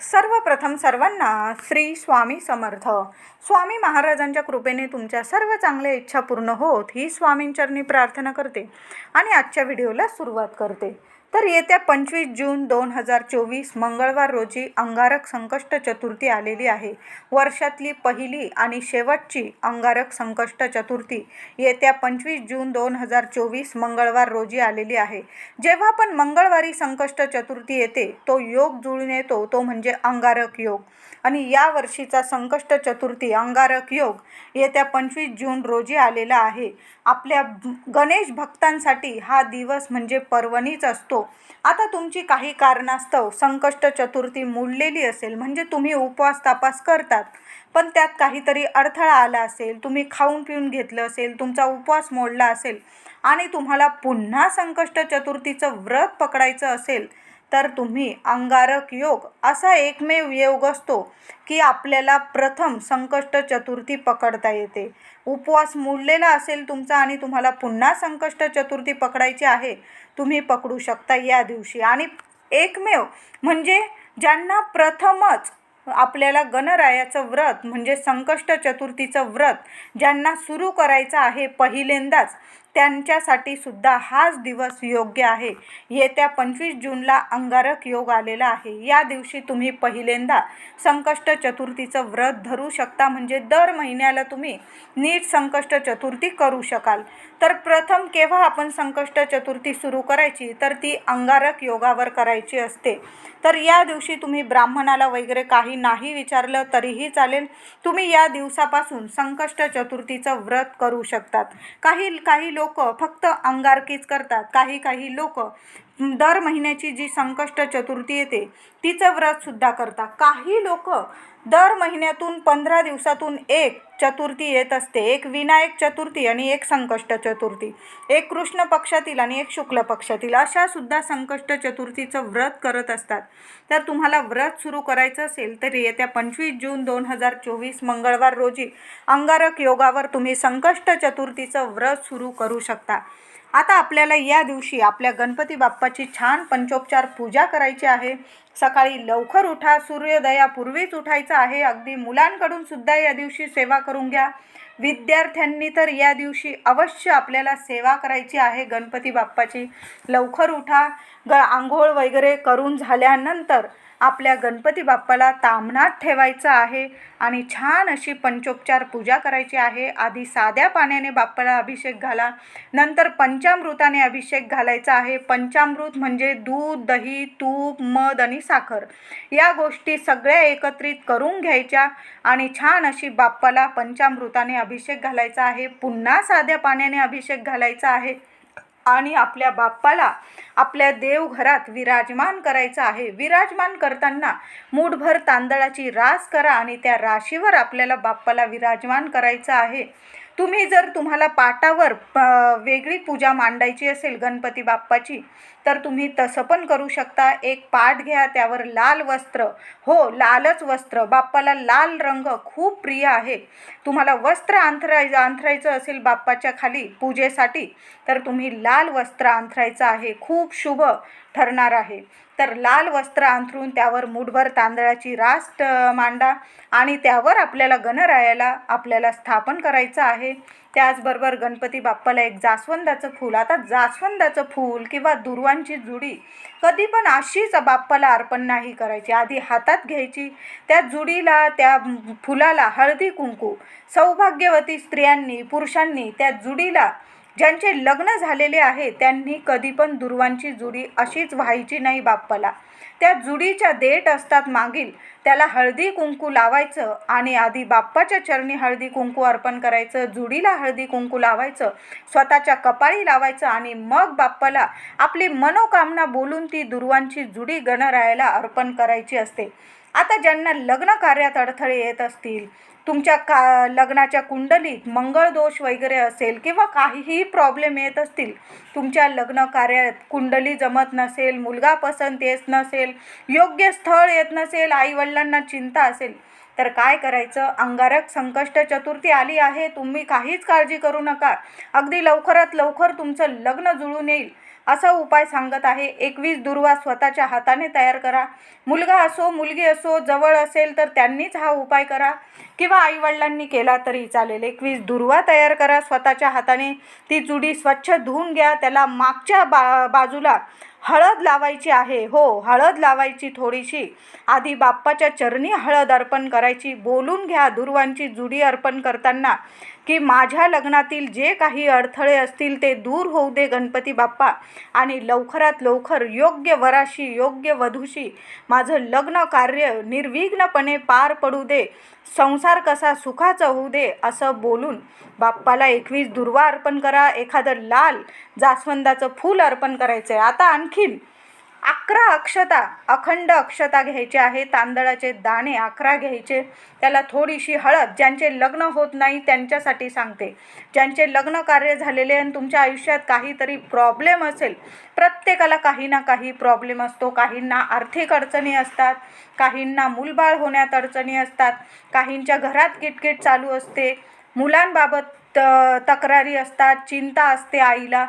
सर्वप्रथम सर्वांना श्री स्वामी समर्थ. स्वामी महाराजांच्या कृपेने तुमच्या सर्व चांगल्या इच्छा पूर्ण होत ही स्वामींचरणी प्रार्थना करते आणि आजच्या व्हिडिओला सुरुवात करते. तर येत्या पंचवीस जून दोन हजार चोवीस मंगळवार रोजी अंगारक संकष्ट चतुर्थी आलेली आहे. वर्षातली पहिली आणि शेवटची अंगारक संकष्ट चतुर्थी येत्या पंचवीस जून दोन हजार चोवीस मंगळवार रोजी आलेली आहे. जेव्हा पण मंगळवारी संकष्ट चतुर्थी येते तो योग जुळून येतो तो म्हणजे अंगारक योग. आणि या वर्षीचा संकष्ट चतुर्थी अंगारक योग येत्या पंचवीस जून रोजी आलेला आहे. आपल्या गणेश भक्तांसाठी हा दिवस म्हणजे पर्वणीच असतो. आता तुमची काही कारणास्तव संकष्ट चतुर्थी मोडलेली असेल म्हणजे तुम्ही उपवास तापास करतात पण त्यात काहीतरी अडथळा आला असेल तुम्ही खाऊन पिऊन घेतलं असेल तुमचा उपवास मोडला असेल आणि तुम्हाला पुन्हा संकष्ट चतुर्थीचं व्रत पकडायचं असेल तर तुम्ही अंगारक योग असा एकमेव योग असतो की आपल्याला प्रथम संकष्ट चतुर्थी पकडता येते. उपवास मोडलेला असेल तुमचा आणि तुम्हाला पुन्हा संकष्ट चतुर्थी पकडायची आहे तुम्ही पकडू शकता या दिवशी. आणि एकमेव म्हणजे ज्यांना प्रथमच आपल्याला गणरायाचं व्रत म्हणजे संकष्ट चतुर्थीचं व्रत ज्यांना सुरू करायचं आहे पहिल्यांदाच त्यांच्यासाठी सुद्धा हाच दिवस योग्य आहे. येत्या पंचवीस जूनला अंगारक योग आलेला आहे. या दिवशी तुम्ही पहिल्यांदा संकष्ट चतुर्थीचं व्रत धरू शकता. म्हणजे दर महिन्याला तुम्ही नीट संकष्ट चतुर्थी करू शकाल. तर प्रथम केव्हा आपण संकष्ट चतुर्थी सुरू करायची? तर ती अंगारक योगावर करायची असते. तर या दिवशी तुम्ही ब्राह्मणाला वगैरे काही नाही विचारलं तरीही चालेल. तुम्ही या दिवसापासून संकष्ट चतुर्थीचं व्रत करू शकतात. काही काही लोक फक्त अंगारकीच करतात. काही काही लोक दर महिन्याची जी संकष्ट चतुर्थी येते तिचं व्रतसुद्धा करतात. काही लोक दर महिन्यातून पंधरा दिवसातून एक चतुर्थी येत असते. एक विनायक चतुर्थी आणि एक संकष्ट चतुर्थी. एक कृष्ण पक्षातील आणि एक शुक्ल पक्षातील अशा सुद्धा संकष्ट चतुर्थीचं व्रत करत असतात. तर तुम्हाला व्रत सुरू करायचं असेल तर येत्या पंचवीस जून दोन हजार चोवीस मंगळवार रोजी अंगारक योगावर तुम्ही संकष्ट चतुर्थीचं व्रत सुरू करू शकता. आता आपल्याला या दिवशी आपल्या गणपती बाप्पाची छान पंचोपचार पूजा करायची आहे. सकाळी लवकर उठा सूर्योदयापूर्वीच उठायचं आहे. अगदी मुलांकडून सुद्धा या दिवशी सेवा करून घ्या. विद्यार्थ्यांनी तर या दिवशी अवश्य आपल्याला सेवा करायची आहे गणपती बाप्पाची. लवकर उठा. ग आंघोळ वगैरे करून झाल्यानंतर आपल्या गणपती बाप्पाला तामणात ठेवायचं आहे आणि छान अशी पंचोपचार पूजा करायची आहे. आधी साध्या पाण्याने बाप्पाला अभिषेक घाला नंतर पंचामृताने अभिषेक घालायचा आहे. पंचामृत म्हणजे दूध दही तूप मध आणि साखर. या गोष्टी सगळ्या एकत्रित करून घ्यायच्या आणि छान अशी बाप्पाला पंचामृताने अभिषेक घालायचा आहे. पुन्हा साध्या पाण्याने अभिषेक घालायचा आहे. आणि आपल्या बाप्पाला आपल्या देवघरात विराजमान करायचं आहे. विराजमान करताना मूठभर तांदळाची रास करा आणि त्या राशीवर आपल्याला बाप्पाला विराजमान करायचं आहे. तुम्ही जर तुम्हाला पाटावर प वेगळी पूजा मांडायची असेल गणपती बाप्पाची तर तुम्ही तसं पण करू शकता. एक पाट घ्या त्यावर लाल वस्त्र. हो लालच वस्त्र. बाप्पाला लाल रंग खूप प्रिय आहे. तुम्हाला वस्त्र अंथरायचं अंथरायचं असेल बाप्पाच्या खाली पूजेसाठी तर तुम्ही लाल वस्त्र अंथरायचं आहे. खूप शुभ ठरणार आहे. तर लाल वस्त्र अंथरून त्यावर मुठभर तांदळाची रास मांडा आणि त्यावर आपल्याला गणरायाला आपल्याला स्थापन करायचं आहे. त्याचबरोबर गणपती बाप्पाला एक जास्वंदाचं फूल आता जास्वंदाचं फूल किंवा दुर्वांची जुडी कधी पण अशीच बाप्पाला अर्पण नाही करायची. आधी हातात घ्यायची त्या जुडीला त्या फुलाला हळदी कुंकू सौभाग्यवती स्त्रियांनी पुरुषांनी त्या जुडीला ज्यांचे लग्न झालेले आहे त्यांनी कधी पण दुर्वांची जुडी अशीच व्हायची नाही बाप्पाला. त्या जुडीच्या देठ असतात मागील. त्याला हळदी कुंकू लावायचं आणि आधी बाप्पाच्या चरणी हळदी कुंकू अर्पण करायचं जुडीला हळदी कुंकू लावायचं स्वतःच्या कपाळी लावायचं आणि मग बाप्पाला आपली मनोकामना बोलून ती दुर्वांची जुडी गणरायाला अर्पण करायची असते. आता ज्यांना लग्न कार्यात अडथळे येत असतील तुमच्या का लग्नाच्या कुंडलीत मंगळ दोष वगैरे असेल किंवा काहीही प्रॉब्लेम येत असतील तुमच्या लग्न कार्यात कुंडली जमत नसेल मुलगा पसंत येत नसेल योग्य स्थळ येत नसेल आईवडिलांना चिंता असेल तर काय करायचं? अंगारक संकष्ट चतुर्थी आली आहे तुम्ही काहीच काळजी करू नका. अगदी लवकरात लवकर तुमचं लग्न जुळून येईल. असा उपाय सांगत आहे. एकवीस दुर्वा स्वतःच्या हाताने तयार करा. मुलगा असो मुलगी असो जवळ असेल तर त्यांनीच हा उपाय करा. किंवा आईवडिलांनी केला तरी चालेल. एकवीस दुर्वा तयार करा स्वतःच्या हाताने. ती जुडी स्वच्छ धुवून घ्या. त्याला मागच्या बा बाजूला हळद लावायची आहे. हो हळद लावायची थोडीशी. आधी बाप्पाच्या चरणी हळद अर्पण करायची. बोलून घ्या. दुर्वांची जुडी अर्पण करताना की माझ्या लग्नातील जे काही अडथळे असतील ते दूर होऊ दे गणपती बाप्पा. आणि लवकरात लवकर योग्य वराशी योग्य वधूशी माझं लग्न कार्य निर्विघ्नपणे पार पडू दे. संसार कसा सुखाचा होऊ दे असं बोलून बाप्पाला एकवीस दुर्वा अर्पण करा एखादं लाल जास्वंदाचं फूल अर्पण करायचं आहे आता आणखीन अकरा अक्षता अखंड अक्षता घ्यायचे आहे तांदळाचे दाणे अकरा घ्यायचे त्याला थोडीशी हळद ज्यांचे लग्न होत नाही त्यांच्यासाठी सांगते. ज्यांचे लग्न कार्य झालेले आणि तुमच्या आयुष्यात काहीतरी प्रॉब्लेम असेल प्रत्येकाला काही ना काही प्रॉब्लेम असतो. काहींना आर्थिक अडचणी असतात काहींना मूलबाळ होण्यात अडचणी असतात काहींच्या घरात किटकिट चालू असते मुलांबाबत तक्रारी असतात चिंता असते आईला.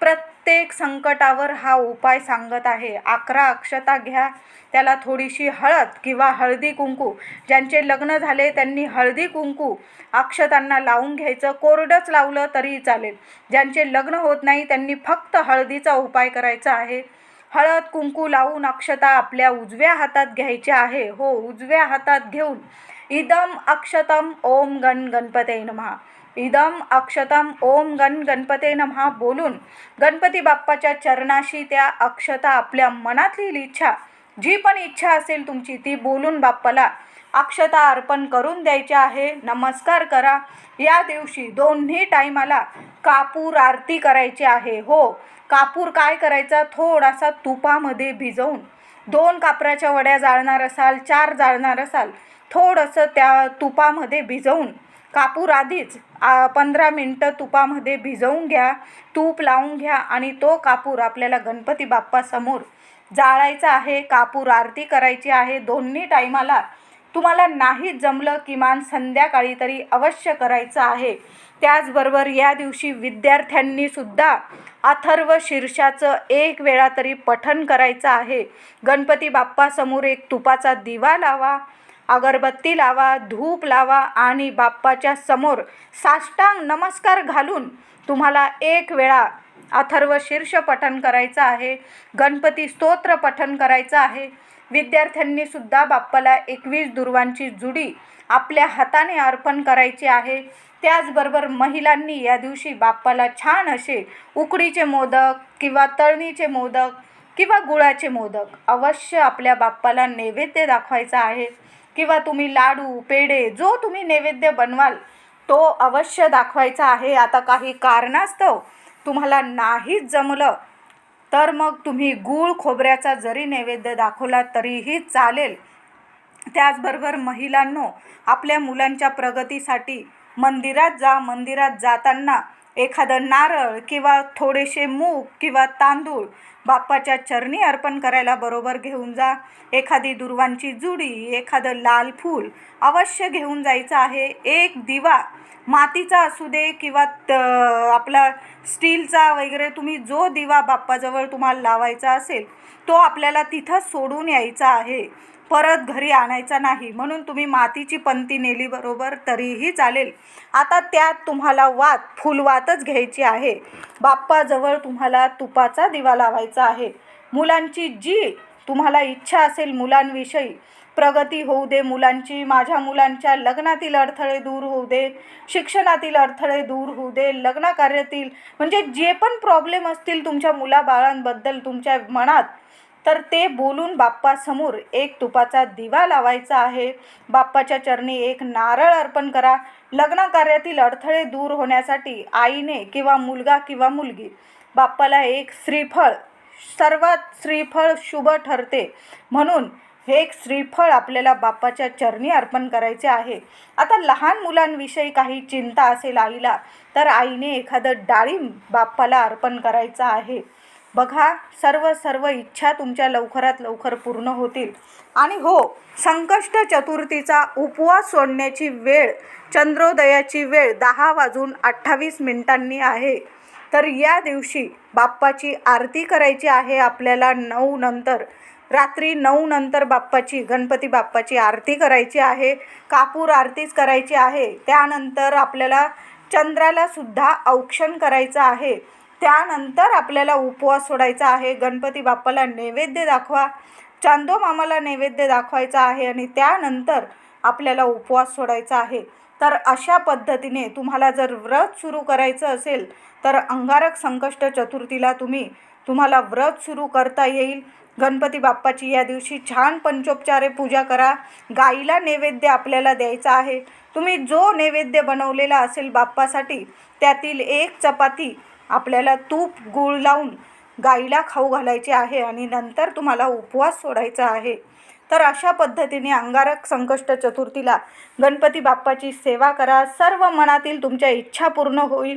प्रत्येक संकटावर हा उपाय सांगत आहे. अकरा अक्षता घ्या. त्याला थोडीशी हळद किंवा हळदी कुंकू. ज्यांचे लग्न झाले त्यांनी हळदी कुंकू अक्षतांना लावून घ्यायचं. कोरडंच लावलं तरी चालेल. ज्यांचे लग्न होत नाही त्यांनी फक्त हळदीचा उपाय करायचा आहे. हळद कुंकू लावून अक्षता आपल्या उजव्या हातात घ्यायच्या आहे. हो उजव्या हातात घेऊन. इदम अक्षतम ओम गण गणपते नमहा इदम अक्षतम ओम गण गणपते नमहा बोलून गणपती बाप्पाच्या चरणाशी त्या अक्षता आपल्या मनातली इच्छा जी पण इच्छा असेल तुमची ती बोलून बाप्पाला अक्षता अर्पण करून द्यायचे आहे. नमस्कार करा. या दिवशी दोन्ही टायमाला कापूर आरती करायची आहे. हो कापूर काय करायचा? थोडासा तुपामध्ये भिजवून दोन कापराच्या वड्या जाळणार असाल चार जाळणार असाल थोडंसं त्या तुपामध्ये भिजवून कापूर आधीच पंधरा मिनटं तुपामध्ये भिजवून घ्या तूप लावून घ्या आणि तो कापूर आपल्याला गणपती बाप्पासमोर जाळायचा आहे कापूर आरती करायची आहे दोन्ही टायमाला तुम्हाला नाही जमलं किमान संध्याकाळी तरी अवश्य करायचं आहे. त्याचबरोबर या दिवशी विद्यार्थ्यांनी सुद्धा अथर्व शीर्षाचं एक वेळा तरी पठण करायचं आहे. गणपती बाप्पासमोर एक तुपाचा दिवा लावा अगरबत्ती लावा धूप लावा आणि बाप्पाच्या समोर साष्टांग नमस्कार घालून तुम्हाला एक वेळा अथर्व शीर्ष पठन करायचं आहे गणपती स्तोत्र पठन करायचं आहे. विद्यार्थ्यांनी सुद्धा बाप्पाला एकवीस दुर्वांची जुडी आपल्या हाताने अर्पण करायची आहे. त्याचबरोबर महिलांनी या दिवशी बाप्पाला छान असे उकडीचे मोदक किंवा तळणीचे मोदक किंवा गुळाचे मोदक अवश्य आपल्या बाप्पाला नैवेद्य दाखवायचा आहे. किंवा तुम्ही लाडू पेढे जो तुम्ही नैवेद्य बनवाल तो अवश्य दाखवायचा आहे. आता काही कारणास्तव तुम्हाला नाहीच जमलं तर मग तुम्ही गूळ खोबऱ्याचा जरी नैवेद्य दाखवला तरीही चालेल. त्याचबरोबर महिलांनो आपल्या मुलांच्या प्रगतीसाठी मंदिरात जा. मंदिरात जाताना एखादं नारळ किंवा थोडेसे मूग किंवा तांदूळ बाप्पाच्या चरणी अर्पण करायला बरोबर घेऊन जा. एखादी दुर्वांची जुडी एखादं लाल फूल अवश्य घेऊन जायचं आहे. एक दिवा मातीचा असू दे किंवा त आपला स्टीलचा वगैरे तुम्ही जो दिवा बाप्पाजवळ तुम्हाला लावायचा असेल तो आपल्याला तिथं सोडून यायचा आहे. परत घरी आणायचा नाही. म्हणून तुम्ही मातीची पंती नेली बरोबर तरीही चालेल. आता त्यात तुम्हाला वात फुलवातच घ्यायची आहे. बाप्पाजवळ तुम्हाला तुपाचा दिवा लावायचा आहे. मुलांची जी तुम्हाला इच्छा असेल मुलांविषयी प्रगती होऊ दे मुलांची माझ्या मुलांच्या लग्नातील अडथळे दूर होऊ दे शिक्षणातील अडथळे दूर होऊ दे लग्नकार्यातील म्हणजे जे पण प्रॉब्लेम असतील तुमच्या मुलाबाळांबद्दल तुमच्या मनात तर ते बोलून बाप्पासमोर एक तुपाचा दिवा लावायचा आहे. बाप्पाच्या चरणी एक नारळ अर्पण करा. लग्न कार्यातील अडथळे दूर होण्यासाठी आईने किंवा मुलगा किंवा मुलगी बाप्पाला एक श्रीफळ सर्वात श्रीफळ शुभ ठरते. म्हणून हे एक श्रीफळ आपल्याला बाप्पाच्या चरणी अर्पण करायचे आहे. आता लहान मुलांविषयी काही चिंता असेल आईला तर आईने एखादं डाळिंब बाप्पाला अर्पण करायचं आहे. बघा सर्व सर्व इच्छा तुमच्या लवकरात लवकर पूर्ण होतील. आणि हो संकष्ट चतुर्थीचा उपवास सोडण्याची वेळ चंद्रोदयाची वेळ दहा वाजून अठ्ठावीस मिनिटांनी आहे. तर या दिवशी बाप्पाची आरती करायची आहे आपल्याला नऊ नंतर. रात्री नऊ नंतर बाप्पाची गणपती बाप्पाची आरती करायची आहे. कापूर आरतीच करायची आहे. त्यानंतर आपल्याला चंद्राला सुद्धा औक्षण करायचं आहे. त्यानंतर आपल्याला उपवास सोडायचा आहे. गणपती बाप्पाला नैवेद्य दाखवा. चांदो मामाला नैवेद्य दाखवायचा आहे आणि त्यानंतर आपल्याला उपवास सोडायचा आहे. तर अशा पद्धतीने तुम्हाला जर व्रत सुरू करायचं असेल तर अंगारक संकष्ट चतुर्थीला तुम्ही तुम्हाला व्रत सुरू करता येईल. गणपती बाप्पाची या दिवशी छान पंचोपचारे पूजा करा. गाईला नैवेद्य आपल्याला द्यायचा आहे. तुम्ही जो नैवेद्य बनवलेला असेल बाप्पासाठी त्यातील एक चपाती आपल्याला तूप गूळ लावून गाईला खाऊ घालायचे आहे आणि नंतर तुम्हाला उपवास सोडायचा आहे. तर अशा पद्धतीने अंगारक संकष्ट चतुर्थीला गणपती बाप्पाची सेवा करा. सर्व मनातील तुमच्या इच्छा पूर्ण होईल.